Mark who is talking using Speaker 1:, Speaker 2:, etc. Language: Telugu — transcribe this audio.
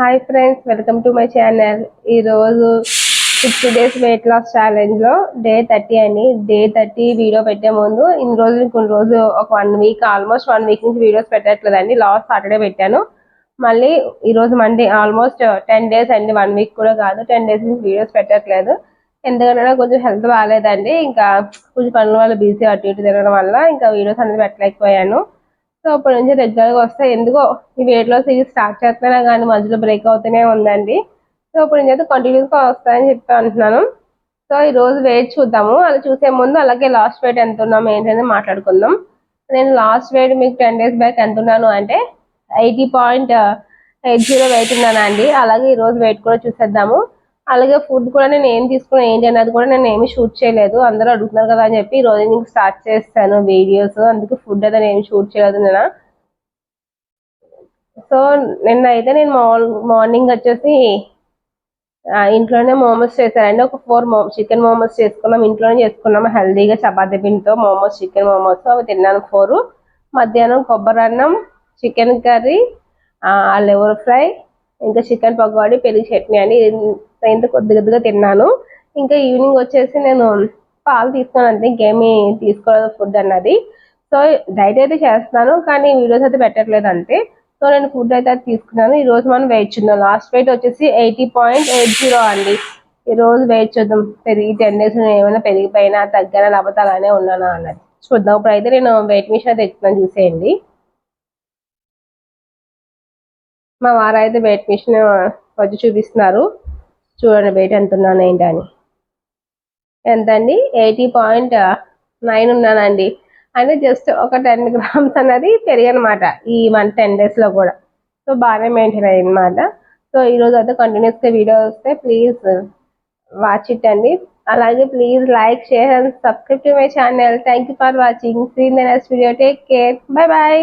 Speaker 1: Hi friends welcome to my channel. ఈరోజు సిక్స్టీ డేస్ వెయిట్ లాస్ ఛాలెంజ్లో డే థర్టీ అని. డే థర్టీ వీడియో పెట్టే ముందు ఇన్ని రోజులు కొన్ని రోజు ఒక one week almost one week నుంచి వీడియోస్ పెట్టట్లేదండి. లాస్ట్ సాటర్డే పెట్టాను. మళ్ళీ ఈరోజు మండే ఆల్మోస్ట్ టెన్ డేస్ అండి. వన్ వీక్ కూడా కాదు టెన్ డేస్ నుంచి వీడియోస్ పెట్టట్లేదు. ఎందుకంటే కొంచెం హెల్త్ బాగాలేదండి ఇంకా కొంచెం పనుల వల్ల బిజీ అటు ఇటు తిరగడం వల్ల ఇంకా వీడియోస్ అనేది పెట్టలేకపోయాను. సో అప్పటి నుంచి రెగ్యులర్గా వస్తే ఎందుకో ఈ వెయిట్ లాస్ ఇది స్టార్ట్ చేస్తున్నా కానీ మధ్యలో బ్రేక్ అవుతూనే ఉందండి. సో అప్పటి నుంచి అయితే కంటిన్యూస్గా వస్తాయని చెప్పి అంటున్నాను. సో ఈ రోజు వెయిట్ చూద్దాము. అలా చూసే ముందు అలాగే లాస్ట్ వెయిట్ ఎంత ఉన్నాము ఏంటనేది మాట్లాడుకుందాం. నేను లాస్ట్ వెయిట్ మీకు టెన్ డేస్ బ్యాక్ ఎంత ఉన్నాను అంటే eighty point eight zero weight ఉన్నానండి. అలాగే ఈ రోజు వెయిట్ కూడా చూసేద్దాము. అలాగే ఫుడ్ కూడా నేను ఏం తీసుకున్నా ఏంటి అన్నది కూడా నేను ఏమి షూట్ చేయలేదు. అందరూ అడుగుతున్నారు కదా అని చెప్పి ఈ రోజు స్టార్ట్ చేస్తాను వీడియోస్. అందుకే ఫుడ్ అయితే నేను షూట్ చేయలేదు నేను సో నిన్న అయితే నేను మార్నింగ్ వచ్చేసి ఇంట్లోనే మోమోస్ చేశానండి. ఒక ఫోర్ మో చికెన్ మోమోస్ చేసుకున్నాం. ఇంట్లోనే చేసుకున్నాము హెల్దీగా చపాతీ పిండితో మోమోస్ చికెన్ మోమోస్ అవి తిన్నాను ఫోర్. మధ్యాహ్నం కొబ్బరి అన్నం చికెన్ కర్రీ లెవర్ ఫ్రై ఇంకా చికెన్ పకోడీ పెరుగు చట్నీ అని ఇంత కొద్ది కొద్దిగా తిన్నాను. ఇంకా ఈవినింగ్ వచ్చేసి నేను పాలు తీసుకున్నాను అంతే ఇంకేమీ తీసుకోలేదు ఫుడ్ అన్నది. సో డైట్ అయితే చేస్తున్నాను కానీ వీడియోస్ అయితే పెట్టట్లేదు అంతే. సో నేను ఫుడ్ అయితే తీసుకున్నాను. ఈ రోజు మనం వెయిట్ చూద్దాం. లాస్ట్ వెయిట్ వచ్చేసి ఎయిటీ పాయింట్ ఎయిట్ జీరో అండి. ఈ రోజు వెయిట్ చూద్దాం. పెరిగి టెన్ డేస్ ఏమైనా పెరిగిపోయినా తగ్గినా లేకపోతే అలానే ఉన్నానా అన్నది. చూద్దాం. ఇప్పుడు అయితే నేను వెయిట్ మిషన్ అయితే ఎక్కుతున్నాను చూసేయండి. మా వారు అయితే వెయిట్ మిషన్ వచ్చి చూపిస్తున్నారు. చూడండి వెయిట్ ఎంత ఉన్నాను ఏంటని ఎంత అండి ఎయిటీ పాయింట్ నైన్ ఉన్నానండి. అంటే జస్ట్ ఒక టెన్ గ్రామ్స్ అనేది పెరిగనమాట ఈ వన్ టెన్ డేస్లో కూడా. సో బాగానే మెయింటైన్ అయ్యింది సో ఈరోజు అయితే కంటిన్యూస్గా వీడియో వస్తే ప్లీజ్ వాచ్ ఇట్ అండి. అలాగే please like share and subscribe to my channel thank you for watching see the next video take care bye bye